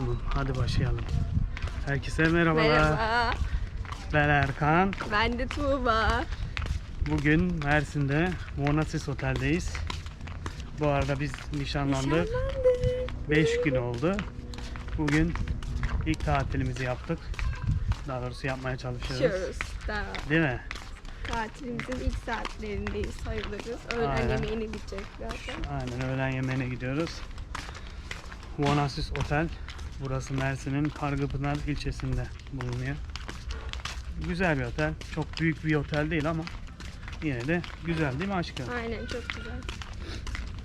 Tamam hadi başlayalım. Herkese merhabalar. Merhaba. Ben Erkan. Ben de Tuğba. Bugün Mersin'de Monasis Otel'deyiz. Bu arada biz nişanlandık. Nişanlandık. 5 gün oldu. Bugün ilk tatilimizi yaptık. Daha doğrusu yapmaya çalışıyoruz. Daha Değil mi? tatilimizin ilk saatlerindeyiz sayılırız. Öğlen Aynen. yemeğine gidecek zaten. Aynen öğlen yemeğine gidiyoruz. Monasis Otel. Burası Mersin'in Kargıpınar ilçesinde bulunuyor. Güzel bir otel. Çok büyük bir otel değil ama yine de güzel değil mi aşkım? Aynen çok güzel.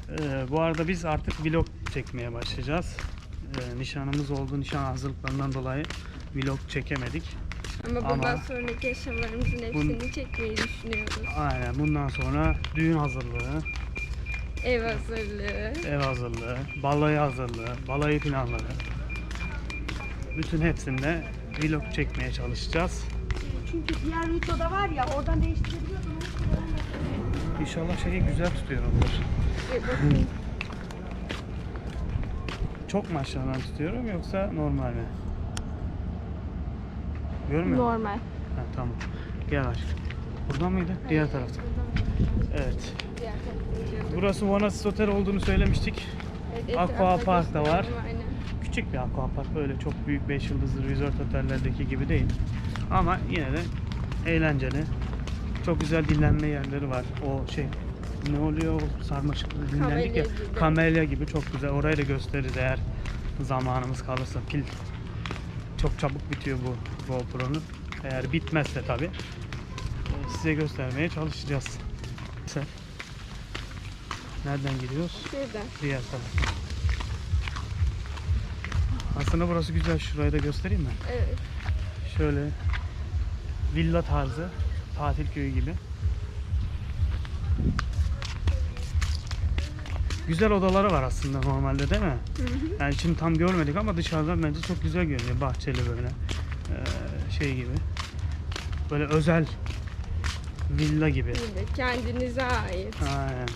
Ee, bu arada biz artık vlog çekmeye başlayacağız. Ee, nişanımız oldu. Nişan hazırlıklarından dolayı vlog çekemedik. Ama bundan Ama- sonraki aşamalarımızın hepsini çekmeyi düşünüyoruz. Aynen bundan sonra düğün hazırlığı, Ev hazırlığı. ev hazırlığı, balayı hazırlığı, balayı planları. Bütün hepsinde vlog çekmeye çalışacağız. Çünkü diğer videoda var ya oradan değiştirebiliyordum. İnşallah şeyi güzel. Bir bakın. Çok mu aşağıdan tutuyorum yoksa normal mi? Görmüyor musun? Normal. Ha, tamam. Gel aşkım. Buradan mıydı? Diğer tarafta. Evet. Burası Vanasis Otel olduğunu söylemiştik. Evet, Aqua Park da var. Küçük bir aquapark. Böyle çok büyük 5 yıldızlı resort otellerdeki gibi değil. Ama yine de eğlenceli. Çok güzel dinlenme yerleri var. O şey ne oluyor? O Sarmaşıklı dinlendik ya. Kamelya gibi. Kamelya gibi çok güzel. Orayı da gösteririz eğer zamanımız kalırsa. Pil çok çabuk bitiyor bu GoPro'nun. Eğer bitmezse tabi size göstermeye çalışacağız. Nereden gidiyoruz? Şuradan. Diğer taraf. Aslında burası güzel. Şurayı da göstereyim mi? Evet. Şöyle villa tarzı tatil köyü gibi. Güzel odaları var aslında normalde değil mi? Hı hı. Yani şimdi tam görmedik ama dışarıdan bence çok güzel görünüyor. Bahçeli böyle ee, şey gibi. Böyle özel villa gibi. Gibi, Kendinize ait. Aynen.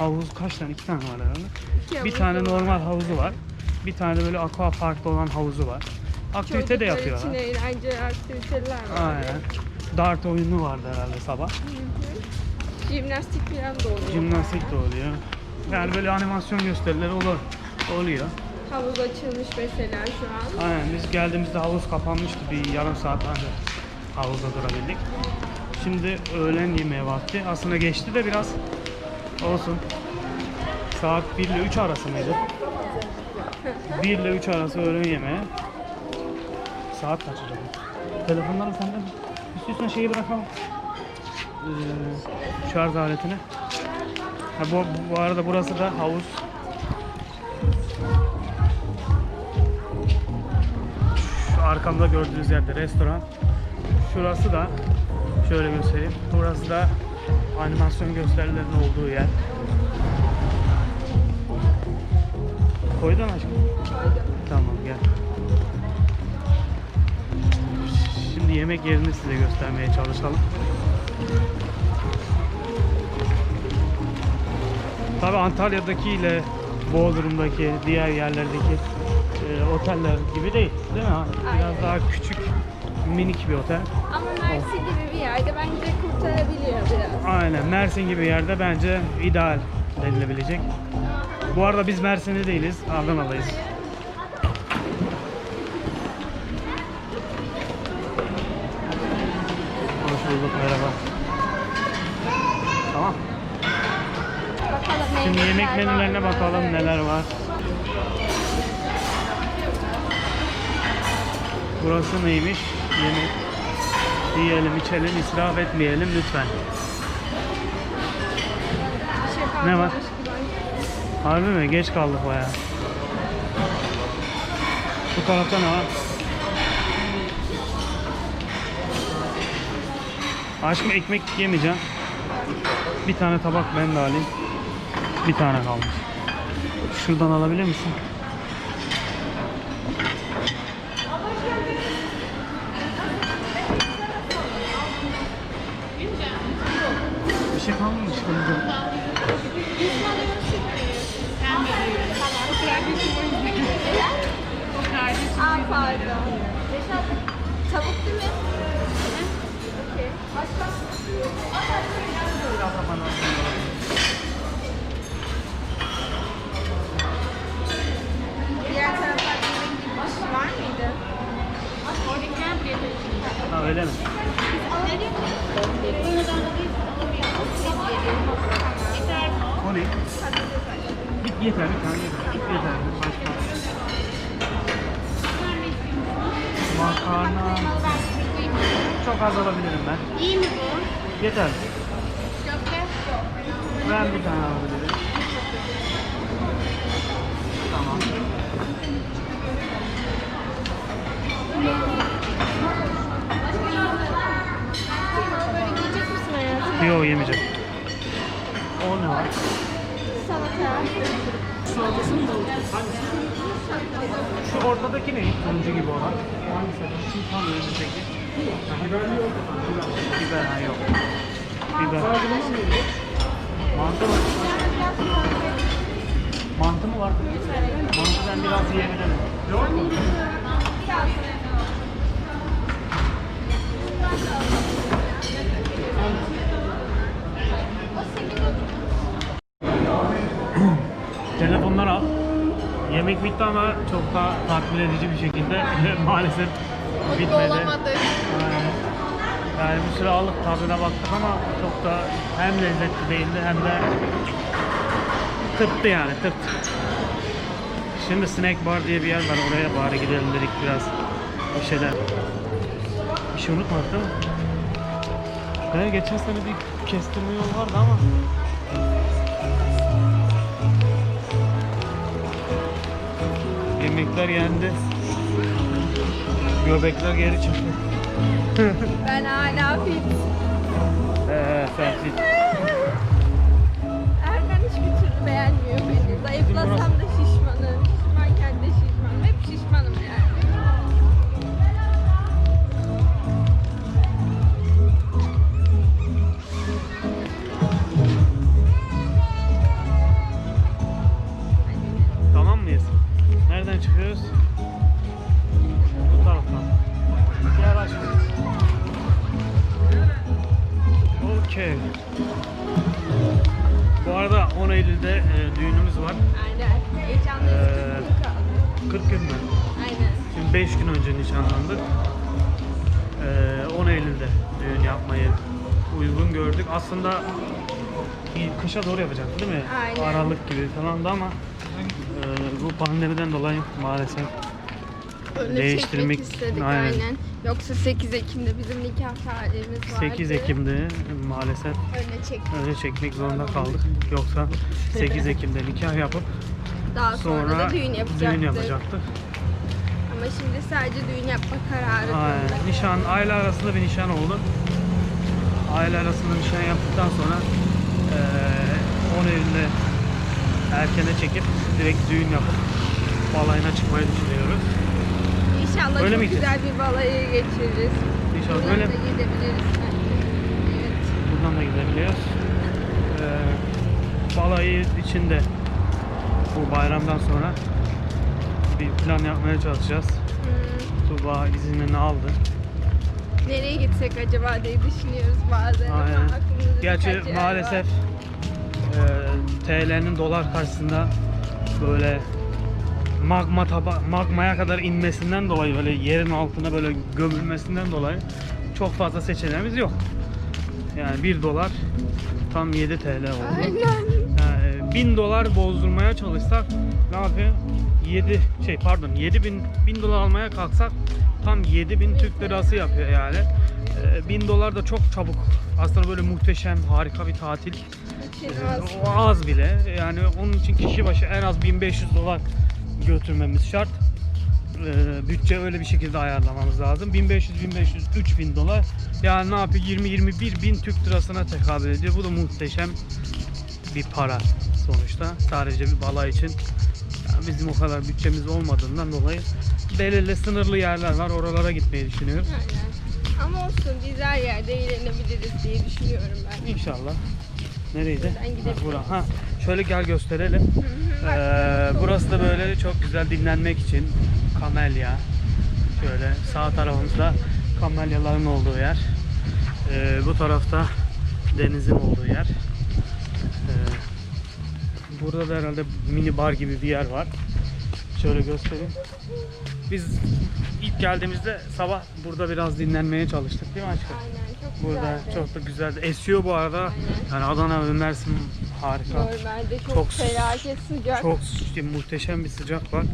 Havuz kaç tane? İki tane var herhalde. İki Bir tane var. normal havuzu var. Bir tane de böyle aqua parkta olan havuzu var. Aktivite de Çocuklar yapıyorlar. için eğlenceli aktiviteler var. Aynen. Dart oyunu vardı herhalde sabah. Hı hı. Jimnastik falan da oluyor. Jimnastik de oluyor. Yani böyle animasyon gösterileri olur, oluyor. Havuz açılmış mesela şu an. Aynen biz geldiğimizde havuz kapanmıştı. Bir yarım saat ancak havuzda durabildik. Şimdi öğlen yemeği vakti. Aslında geçti de biraz olsun. Saat 1 ile 3 arası mıydı? 1 ile 3 arası öğlen yemeği. Saat kaç acaba? Telefonları sende mi? İstiyorsan şeyi bırakalım. Ee, şarj aletini. Ha, bu, bu arada burası da havuz. Şu arkamda gördüğünüz yerde restoran. Şurası da şöyle göstereyim. Burası da animasyon gösterilerinin olduğu yer. Koydun aşkım? Tamam gel. Şimdi yemek yerini size göstermeye çalışalım. Tabi Antalya'daki ile Bodrum'daki diğer yerlerdeki e, oteller gibi değil, değil mi? Biraz daha küçük, minik bir otel. Ama Mersin gibi bir yerde bence kurtarabiliyor biraz. Aynen Mersin gibi yerde bence ideal denilebilecek. Bu arada biz Mersin'de değiliz, Adana'dayız. Hoş bulduk, merhaba. Tamam. Bakalım Şimdi yemek menülerine bakalım Evet. neler var. Burası neymiş? Yemek. Yiyelim, içelim, israf etmeyelim lütfen. Ne var? Harbi mi? Geç kaldık baya. Bu tarafta ne var? Aşkım ekmek yemeyeceğim. Bir tane tabak ben de alayım. Bir tane kalmış. Şuradan alabilir misin? Aa pardon. Tavuk değil mi? Okey. Başka? Diğer taraflarda yemek şey var mıydı? Ha öyle mi? O ne? Git yeter bir tane yeter. Git yeter. Başka. Makarna. Çok az alabilirim ben. İyi mi bu? Yeter. Köfte? Ben bir tane alabilirim. Tamam. Yok yemeyeceğim. Maalesef bitmedi. olamadık. Aynen. Yani bir süre aldık tadına baktık ama çok da hem lezzetli değildi hem de tırttı yani tırt. Şimdi Snack Bar diye bir yer var oraya bari gidelim dedik biraz bir şeyler. Bir şey unutmadık değil mi? Evet, geçen sene bir kestirme yol vardı ama Yemekler yendi. Göbekler geri çıktı. Ben hala fit. Ee, sen fit. Erkan hiçbir türlü beğenmiyor beni. Zayıflasam Aslında kışa doğru yapacaktı değil mi? Aynen. Aralık gibi falan da ama e, bu pandemiden dolayı maalesef Öyle Değiştirmek- çekmek istedik aynen. aynen. Yoksa 8 Ekim'de bizim nikah tarihimiz vardı. 8 Ekim'de maalesef Öyle öyle çekmek zorunda kaldık. Yoksa 8 Ekim'de nikah yapıp Daha sonra, sonra da düğün yapacaktık. düğün yapacaktık. Ama şimdi sadece düğün yapma kararı Aynen. Nişan, aile arasında bir nişan oldu. Aile arasında nişan yaptıktan sonra eee 10 Eylül'de erkene çekip direkt düğün yapıp balayına çıkmayı düşünüyoruz. İnşallah Öyle çok miydi? güzel bir balayı geçiririz. İnşallah Buradan öyle. da gidebiliriz. Evet. Buradan da gidebiliyoruz. Eee balayı içinde bu bayramdan sonra bir plan yapmaya çalışacağız. Hmm, Tuba iznini aldı. Nereye gitsek acaba diye düşünüyoruz bazen ama Aynen. aklımızda Gerçi birkaç yer maalesef var. e, TL'nin dolar karşısında böyle magma taba magmaya kadar inmesinden dolayı böyle yerin altına böyle gömülmesinden dolayı çok fazla seçeneğimiz yok. Yani 1 dolar tam 7 TL oldu. Aynen. Yani 1000 dolar bozdurmaya çalışsak ne yapıyor? 7 şey pardon 7000 1000 dolar almaya kalksak tam 7000 Türk lirası yapıyor yani. Ee, 1000 dolar da çok çabuk. Aslında böyle muhteşem, harika bir tatil. Kaçırmaz. O az bile. Yani onun için kişi başı en az 1500 dolar götürmemiz şart. Ee, bütçe öyle bir şekilde ayarlamamız lazım. 1500, 1500, 3000 dolar. Yani ne yapıyor? 20-21 bin Türk lirasına tekabül ediyor. Bu da muhteşem bir para sonuçta. Sadece bir balay için. Bizim o kadar bütçemiz olmadığından dolayı belirli sınırlı yerler var. Oralara gitmeyi düşünüyoruz. Aynen. Ama olsun biz her yerde eğlenebiliriz diye düşünüyorum ben. İnşallah. Nereydi? Ha, bura. Ha, şöyle gel gösterelim. Ee, burası da böyle çok güzel dinlenmek için kamelya. Şöyle sağ tarafımızda kamelyaların olduğu yer. Ee, bu tarafta denizin olduğu yer. Burada da herhalde mini bar gibi bir yer var. Şöyle göstereyim. Biz ilk geldiğimizde sabah burada biraz dinlenmeye çalıştık değil mi aşkım? Aynen Burada güzeldi. çok da güzel. Esiyor bu arada. Yani Adana ve Mersin harika. Normalde çok, Çok- felaket sıcak. Çok işte muhteşem bir sıcak var.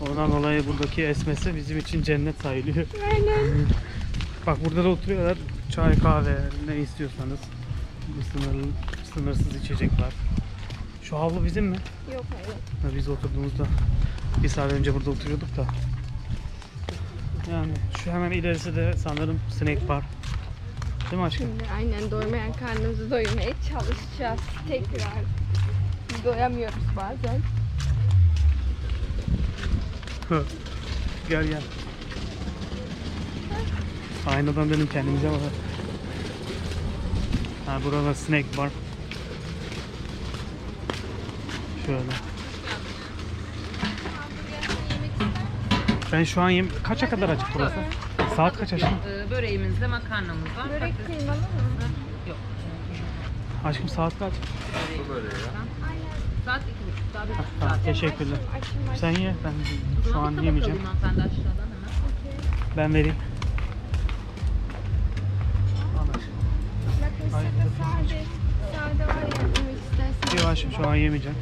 Ondan dolayı buradaki esmesi bizim için cennet sayılıyor. Aynen. Bak burada da oturuyorlar. Çay, kahve ne istiyorsanız. Bir sınırlı, sınırsız içecek var. Şu havlu bizim mi? Yok hayır. Ha, Biz oturduğumuzda bir saat önce burada oturuyorduk da. Yani şu hemen ilerisi de sanırım snack bar. Değil mi aşkım? Şimdi aynen doymayan karnımızı doyurmaya çalışacağız. Tekrar. Doyamıyoruz bazen. gel gel. Aynadan dedim kendimize bak. Ha burada snack bar. Şöyle. Ben şu an yem kaça kadar açık burası? Saat kaç aşkım? Ee, Böreğimizde makarnamız var. Börek kıymalı mı? Yok. Aşkım saat kaç? Saat iki buçuk. Daha bir buçuk saat. teşekkürler. Açım açım. Sen ye ben şu an tabak yemeyeceğim. alayım hanımefendi aşağıdan hemen. Ben vereyim. Al aşkım. Bakın Hayır, sade, sade, var ya yemek istersen. Yok aşkım şu an yemeyeceğim.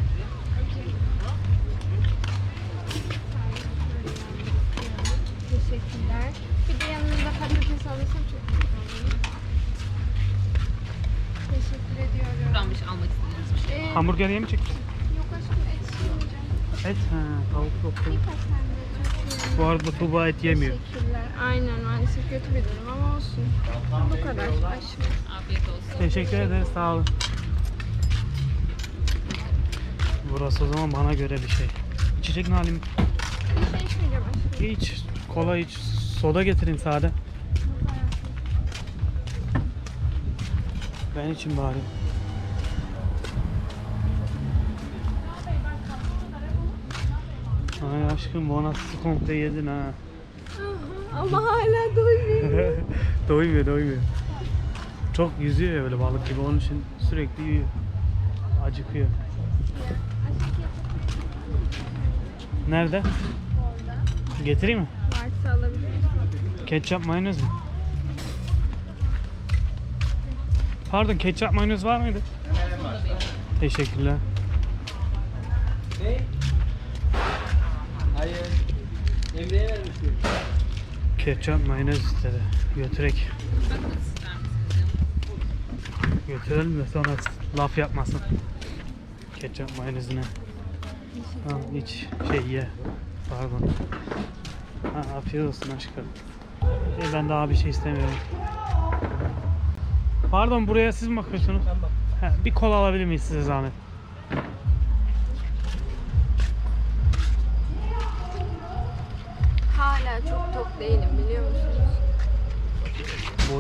Hamburger yemeyecek misin? Yok aşkım et yemeyeceğim. Et? Ha, tavuk yok. Çok Bu arada Tuğba et yemiyor. Teşekkürler. Aynen maalesef kötü bir durum ama olsun. Bu kadar aşkım. Afiyet olsun. Teşekkür ederiz sağ olun. Burası o zaman bana göre bir şey. İçecek ne halim? Bir şey içmeyeceğim aşkım. İç. Kola iç. Soda getirin sade. Ben için bari. Ay aşkım bu nasıl komple yedin ha. Ama hala doymuyor. doymuyor doymuyor. Çok yüzüyor ya böyle balık gibi onun için sürekli yiyor. Acıkıyor. Nerede? Getireyim mi? Varsa alabilirsin. Ketçap mayonez mi? Pardon ketçap mayonez var mıydı? Teşekkürler. Ne? Emre'ye vermiştim. Ketçap mayonez istedi. Götürek. Götürelim de sonra laf yapmasın. Ketçap mayonezine. Ha, iç şey ye. Pardon. Ha, afiyet olsun aşkım. E, ben daha bir şey istemiyorum. Pardon buraya siz mi bakıyorsunuz? Ben bak. Ha, bir kola alabilir miyiz size zahmet?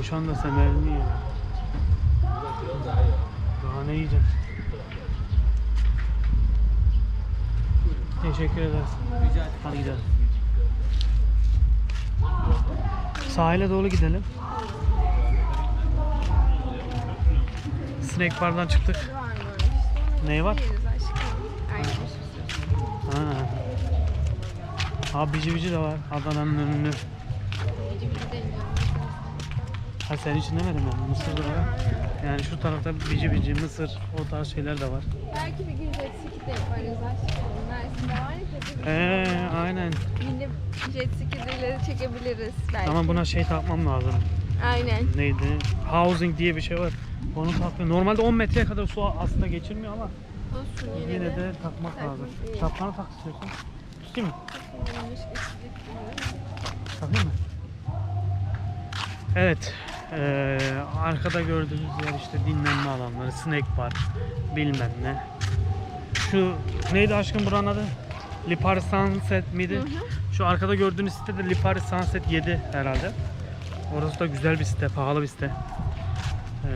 Boşan da semerini ye. Daha ne yiyeceğim? Teşekkür ederiz. Hadi gidelim. Sahile doğru gidelim. Snack bar'dan çıktık. Var mı öyle işte? Ne var? Ha. Abi bici bici de var. Adana'nın ünlü. Bici bici de. Ha sen için demedim ben. Mısır da var. Yani şu tarafta bici bici, mısır o tarz şeyler de var. Belki bir gün jet ski de yaparız aşkım. Mersin'de var ya kötü bir Eee aynen. Binip jet skileri çekebiliriz belki. Ama buna şey takmam lazım. Aynen. Neydi? Housing diye bir şey var. Onu takmıyor. Normalde 10 metreye kadar su aslında geçirmiyor ama Olsun yine, yine de. de takmak takmak lazım. iyi. Şapkanı tak istiyorsan. Tutayım mı? Takayım mı? Evet. Eee, arkada gördüğünüz yer işte dinlenme alanları, snack bar, bilmem ne. Şu neydi aşkım buranın adı? Lipari Sunset miydi? Şu arkada gördüğünüz site de Lipari Sunset 7 herhalde. Orası da güzel bir site, pahalı bir site. Eee,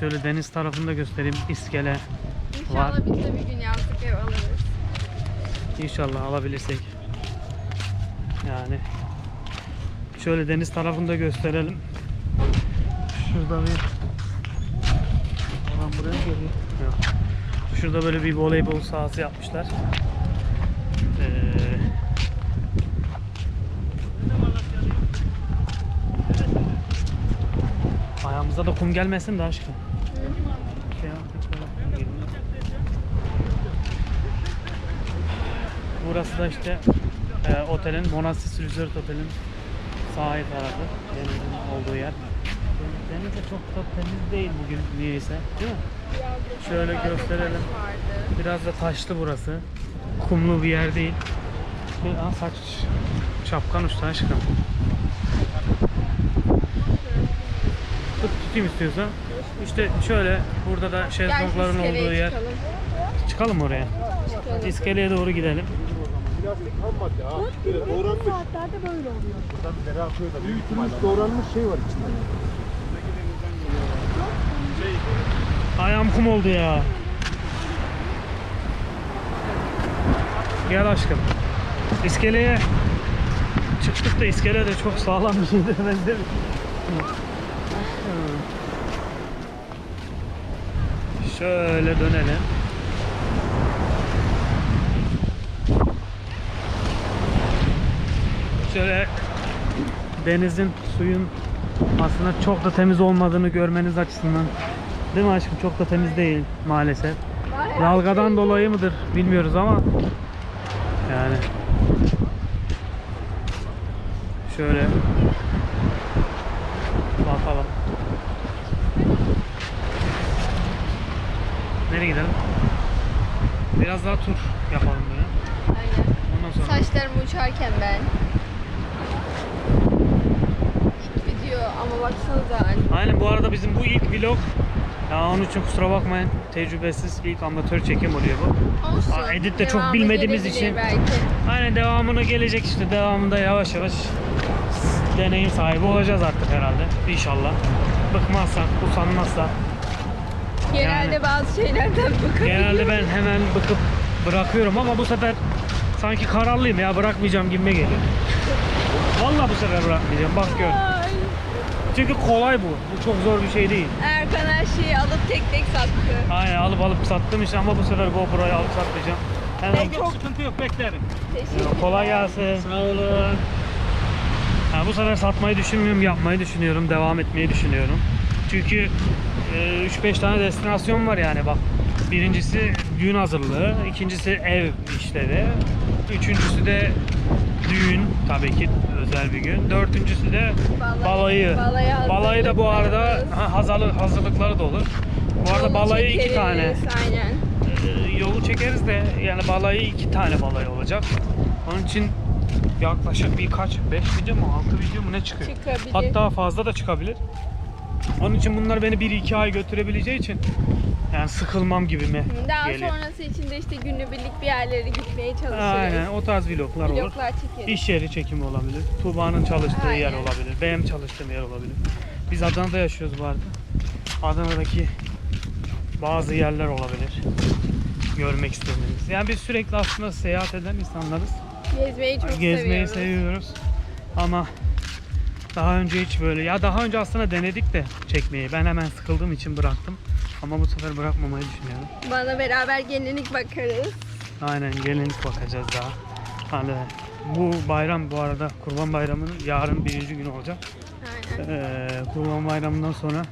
şöyle deniz tarafını da göstereyim. İskele, İnşallah biz de bir gün yazlık ev alırız. İnşallah alabilirsek. Yani şöyle deniz tarafını da gösterelim. Şurada bir Oradan buraya geliyor? Yok. Şurada böyle bir voleybol sahası yapmışlar. Ee, Ayağımıza da kum gelmesin de aşkım. Şey. Burası da işte e, otelin, Monastis Resort Otel'in sahil tarafı. Denizin olduğu yer. Deniz de çok da temiz değil bugün niyeyse. Değil mi? Şöyle gösterelim. Biraz da taşlı burası. Kumlu bir yer değil. Bir an saç şapkan uçtu aşkım. Tut tutayım istiyorsan. İşte şöyle burada da şezlongların olduğu yer. çıkalım. Çıkalım oraya. Çıkalım. İskeleye doğru gidelim. Plastik ham madde ha. Doğranmış. saatlerde böyle oluyor. Buradan bir dere akıyor da. Büyütülmüş doğranmış şey var içinde. Ayağım kum oldu ya. Gel aşkım. İskeleye çıktık da iskele de çok sağlam bir şeydi. Ben de Şöyle dönelim. Şöyle denizin, suyun aslında çok da temiz olmadığını görmeniz açısından. Değil mi aşkım? Çok da temiz değil maalesef. Dalgadan dolayı mıdır bilmiyoruz ama yani şöyle bakalım. Nereye gidelim? Biraz daha tur yapalım böyle. Aynen. Ondan sonra Saçlarımı uçarken ben. İlk video ama baksanıza Aynen bu arada bizim bu ilk vlog. Ya onun için kusura bakmayın. Tecrübesiz ilk amatör çekim oluyor bu. olsun. Aa, edit de çok Devamı bilmediğimiz gelebilir için. Belki. Aynen devamını gelecek işte. Devamında yavaş yavaş deneyim sahibi olacağız artık herhalde. İnşallah. Bıkmazsak, usanmazsak. Genelde Yani- bazı şeylerden bakıyorum. Genelde ben hemen bıkıp bırakıyorum ama bu sefer sanki kararlıyım ya bırakmayacağım gibime geliyor. Vallahi bu sefer bırakmayacağım. Bak gör. Çünkü kolay bu. Bu çok zor bir şey değil. Erkan her şeyi alıp tek tek sattı. Aynen alıp alıp sattım işte ama bu sefer GoPro'yu alıp satmayacağım. Hemen çok- sıkıntı yok beklerim. Teşekkür Kolay gelsin. Sağ olun. Ha, bu sefer satmayı düşünmüyorum, yapmayı düşünüyorum, devam etmeyi düşünüyorum. Çünkü e, 3-5 tane destinasyon var yani bak. Birincisi düğün hazırlığı, ikincisi ev işleri, üçüncüsü de düğün tabii ki özel bir gün. Dördüncüsü de Balayı. balayı. Balayı da bu arada ha, hazırlık, hazırlıkları da olur. Bu arada Yolu balayı iki tane. Aynen. Ee, yolu çekeriz de yani balayı iki tane balayı olacak. Onun için yaklaşık birkaç, 5 video mu 6 video mu ne çıkıyor? Çıkabilir. Hatta fazla da çıkabilir. Onun için bunlar beni 1-2 ay götürebileceği için yani sıkılmam gibime Daha geliyor. sonrası için de işte günübirlik bir yerlere gitmeye çalışırız. Aynen o tarz vloglar olur. Vloglar çekeriz. İş yeri çekimi olabilir. Tuğba'nın çalıştığı yer Aynen. olabilir. Benim çalıştığım yer olabilir. Biz Adana'da yaşıyoruz bu arada. Adana'daki bazı yerler olabilir. Görmek istediğimiz. Yani biz sürekli aslında seyahat eden insanlarız. Gezmeyi çok Gezmeyi seviyoruz. seviyoruz. Ama daha önce hiç böyle ya daha önce aslında denedik de çekmeyi. Ben hemen sıkıldığım için bıraktım. Ama bu sefer bırakmamayı düşünüyorum. Bana beraber gelinlik bakarız. Aynen gelinlik bakacağız daha. Hani bu bayram bu arada Kurban Bayramı'nın yarın birinci günü olacak. Aynen. Ee, Kurban Bayramı'ndan sonra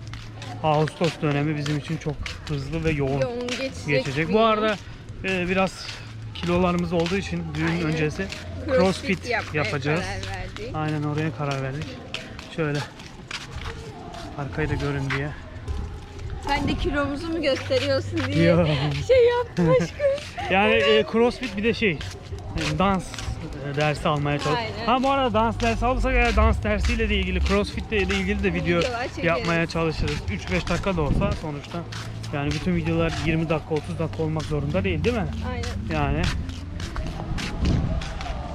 Ağustos dönemi bizim için çok hızlı ve yoğun Yoğun geçecek. geçecek. Bu arada e, biraz kilolarımız olduğu için düğün Aynen. öncesi crossfit yapmaya yapacağız. Aynen oraya karar verdik. Şöyle arkayı da görün diye. Sen de kilomuzu mu gösteriyorsun diye Yo. şey yaptım aşkım. Yani e, crossfit bir de şey e, dans e, dersi almaya çalış. Aynen. Ha bu arada dans dersi alırsak eğer dans dersiyle de ilgili crossfit ile ilgili de video Videolar çekeriz. yapmaya çalışırız. 3-5 dakika da olsa sonuçta. Yani bütün videolar 20 dakika 30 dakika olmak zorunda değil değil mi? Aynen. Yani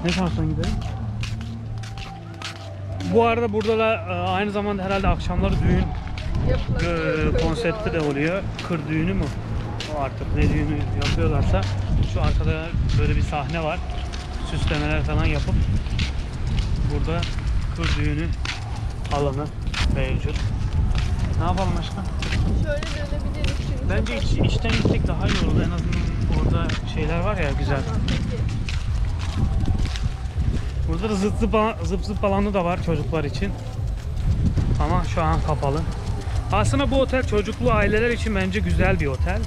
ne taraftan gidelim? Bu arada burada da e, aynı zamanda herhalde akşamları düğün. E, konsepti de oluyor. Kır düğünü mü o artık ne düğünü yapıyorlarsa şu arkada böyle bir sahne var. Süslemeler falan yapıp burada kır düğünü alanı mevcut. Ne yapalım aşkım? Şöyle dönebiliriz şimdi. Bence iç, içten gitsek daha iyi olur. En azından orada şeyler var ya güzel. Tamam, peki. Burada da zıp zıp, zıp zıp alanı da var çocuklar için. Ama şu an kapalı. Aslında bu otel çocuklu aileler için bence güzel bir otel.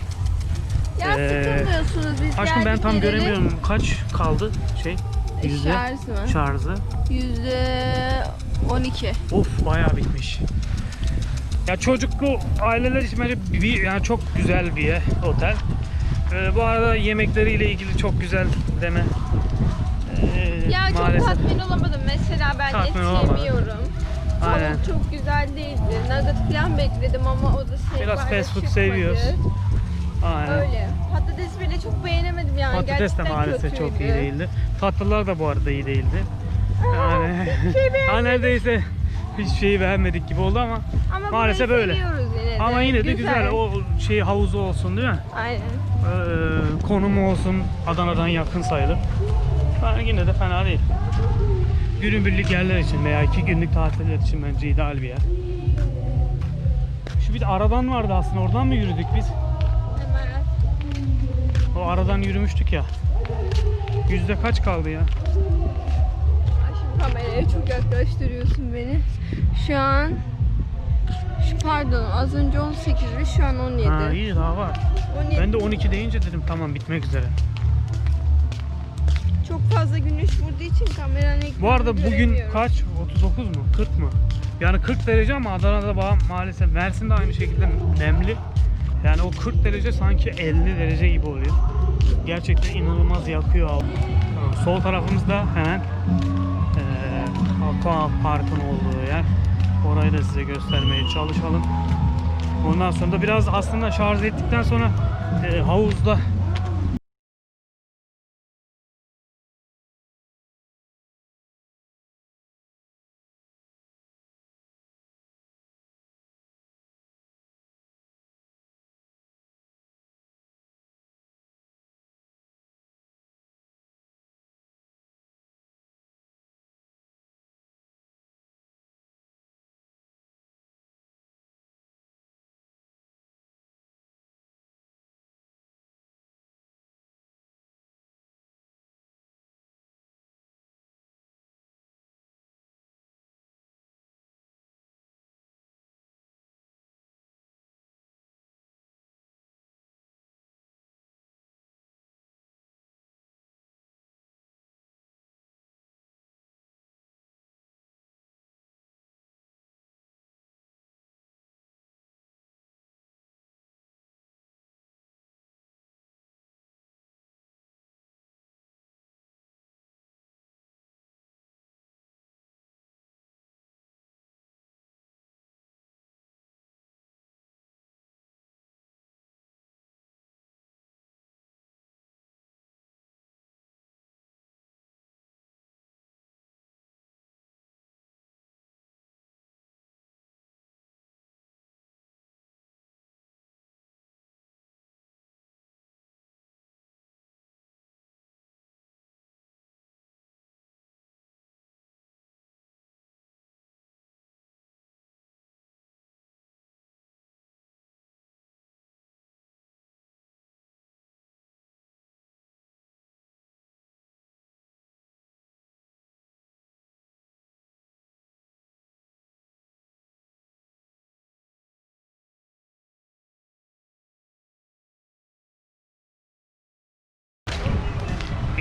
Ya Ee, sıkılmıyorsunuz biz Aşkım ben tam geleli. göremiyorum. Kaç kaldı şey? Yüzde Şarj mı? şarjı. Yüzde 12. Of bayağı bitmiş. Ya çocuklu aileler için bence bir, yani çok güzel bir yer, otel. Ee, bu arada yemekleriyle ilgili çok güzel deme. Ee, Ya çok maalesef. tatmin olamadım. Mesela ben Tatmin et olamadın. yemiyorum. Aynen. Tavuk çok güzel değildi. Nugget falan bekledim ama o da şey Biraz fast food çıkmadı. seviyoruz. Aynen. Öyle. Patates bile çok beğenemedim yani. Patates de Gerçekten maalesef çok iyi değildi. Tatlılar da bu arada iyi değildi. Yani ha neredeyse hiçbir şeyi beğenmedik gibi oldu ama Ama maalesef burayı öyle. seviyoruz yine de. Ama yine de güzel. O şey havuzu olsun değil mi? Aynen. Ee, konumu olsun Adana'dan yakın sayılır. Yani yine de fena değil. Günübirlik yerler için veya iki günlük tatiller için bence ideal bir yer. Şu bir de aradan vardı aslında oradan mı yürüdük biz? O aradan yürümüştük ya. Yüzde kaç kaldı ya? Şimdi kameraya çok yaklaştırıyorsun beni. Şu an şu pardon az önce 18'di şu an 17. Ha iyi daha var. 17. Ben de 12 deyince dedim tamam bitmek üzere. Fazla güneş vurduğu için kameranın Bu arada bugün kaç? 39 mu? 40 mı? Yani 40 derece ama Adana'da ba- maalesef Mersin'de aynı şekilde nemli. Yani o 40 derece sanki 50 derece gibi oluyor. Gerçekten inanılmaz yakıyor abi. Tamam, Sol tarafımızda hemen eee Aqua Park'ın olduğu yer. Orayı da size göstermeye çalışalım. Ondan sonra da biraz aslında şarj ettikten sonra eee, havuzda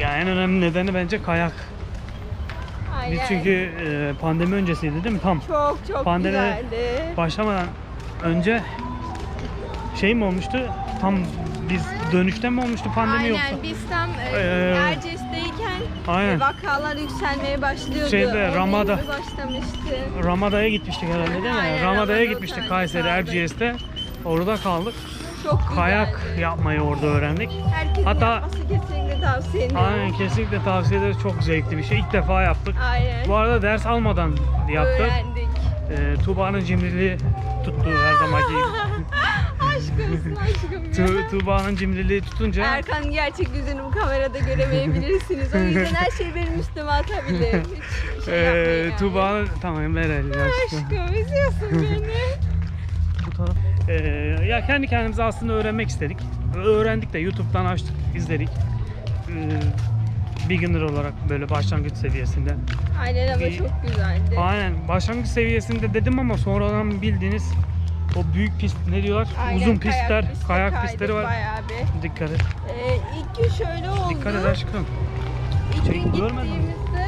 yani en önemli nedeni bence kayak. Biz Aynen. çünkü e, pandemi öncesiydi değil mi? Tam çok çok Pandemi- güzeldi. başlamadan önce şey mi olmuştu? Tam biz dönüşte mi olmuştu pandemi Aynen yoksa? biz tam e, Ee, Erciyes'teyken aynen. vakalar yükselmeye başlıyordu. Şeyde, Ramada. Ramada'ya gitmiştik herhalde değil mi? Aynen, Ramada'ya Ramada gitmiştik Kayseri. Erciyes'te. Orada kaldık. Çok güzeldi. Kayak yapmayı orada öğrendik. Herkesin Hatta- yapması kesinlikle tavsiye ediyorum. Aynen kesinlikle tavsiye ederiz. Çok zevkli bir şey. İlk defa yaptık. Aynen. Bu arada ders almadan yaptık. Öğrendik. Ee, Tuğba'nın cimriliği tuttu her zamanki gibi. Aşkım Harikasın aşkım ya. Tu- Tuğba'nın cimriliği tutunca Erkan gerçek yüzünü bu kamerada göremeyebilirsiniz. O yüzden her şeyi benim üstüme atabilir. Hiç şey yapmayın eee yani. Tuğba'nın tamam verelim aşkım. Aşkım üzüyorsun beni. Bu taraf. Eee, ya kendi kendimize aslında öğrenmek istedik. Öğrendik de YouTube'dan açtık, izledik. Eee, beginner olarak böyle başlangıç seviyesinde. Aynen ama İyi. çok güzeldi. Aynen başlangıç seviyesinde dedim ama sonradan bildiğiniz o büyük pist ne diyorlar? Aynen, Uzun pistler, pisti kayak kaydık pistleri var. Bayağı bir. Dikkat et. Ee, ilk gün şöyle oldu. Dikkat et aşkım. İlk Şey, gün görmedin mi? gittiğimizde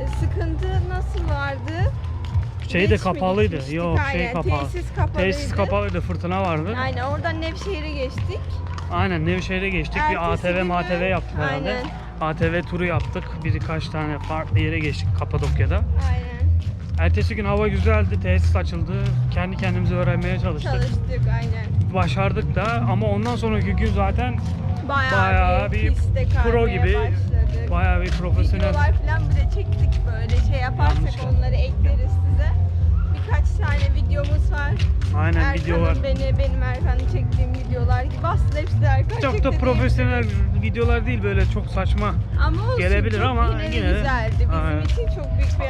e, sıkıntı nasıl vardı? Şey de kapalıydı. Yok şey Aynen, kapalı. tesis kapalıydı. Tesis kapalıydı, fırtına vardı. Aynen oradan Nevşehir'e geçtik. Aynen Nevşehir'e geçtik. bir Ertesi ATV günü- MATV yaptık herhalde. Aynen. ATV turu yaptık. Birkaç tane farklı yere geçtik Kapadokya'da. Aynen. Ertesi gün hava güzeldi, tesis açıldı. Kendi kendimize öğrenmeye çalıştık. Çalıştık aynen. Başardık da ama ondan sonraki gün zaten Bayağı, Bayağı bir, piste pro kaymaya gibi, başladık. bayağı bir profesyonel. Videolar falan bile çektik böyle şey yaparsak Yanlış. onları ekleriz. Birkaç tane videomuz var. Aynen Erkan'ın video var. beni, benim Erkan'ın çektiğim videolar gibi aslında hepsi de Erkan Çok da profesyonel videolar değil böyle çok saçma. Ama olsun, gelebilir çok ama yine, de güzeldi. Bizim Aynen. için çok büyük bir